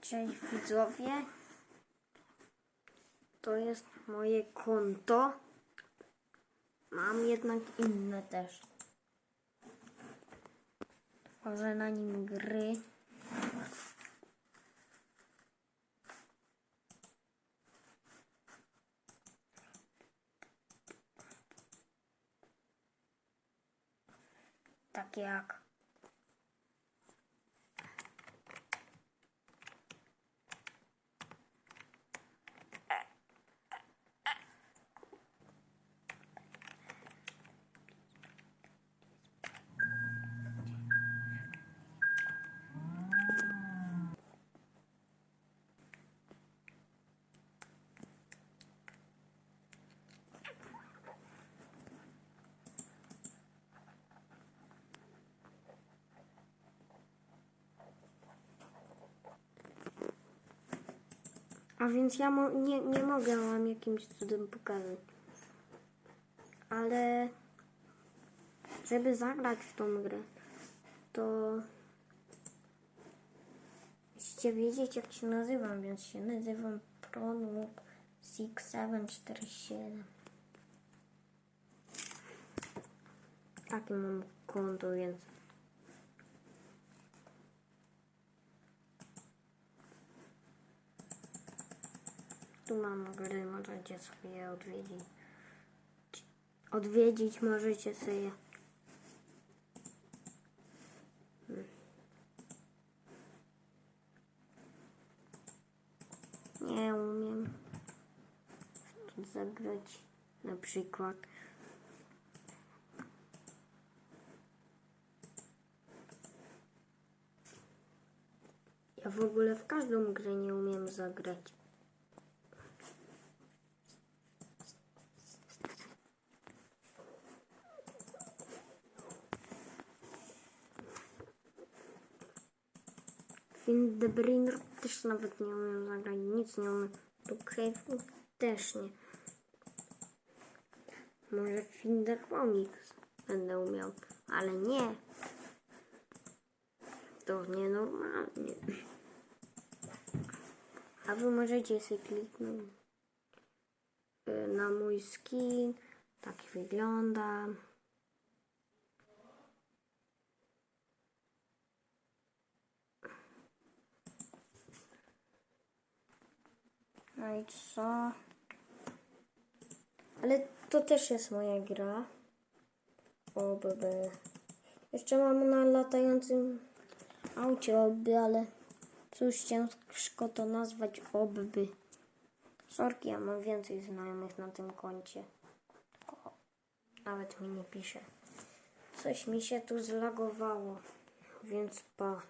Cześć widzowie. To jest moje konto. Mam jednak inne też. Tworzę na nim gry. Takie jak A więc ja nie, nie mogę wam jakimś cudem pokazać. Ale żeby zagrać w tą grę, to musicie wiedzieć jak się nazywam, więc się nazywam Pronuk 6747. Takie mam konto, więc Tu mam gry, możecie sobie je odwiedzić. Odwiedzić możecie sobie. Hmm. Nie umiem tu zagrać na przykład. Ja w ogóle w każdą grę nie umiem zagrać. Findebriner też nawet nie umiem zagrać, nic nie umiem. Brookhaven też nie. Może Finderphonics będę umiał, ale nie. To nienormalnie. A wy możecie sobie kliknąć y, na mój skin. Tak wygląda. No i co? Ale to też jest moja gra. O, bebe. Jeszcze mam na latającym aucie obby, ale cóż ciężko to nazwać obby. Sorki, ja mam więcej znajomych na tym koncie. Tylko nawet mi nie pisze. Coś mi się tu zlagowało, więc pa.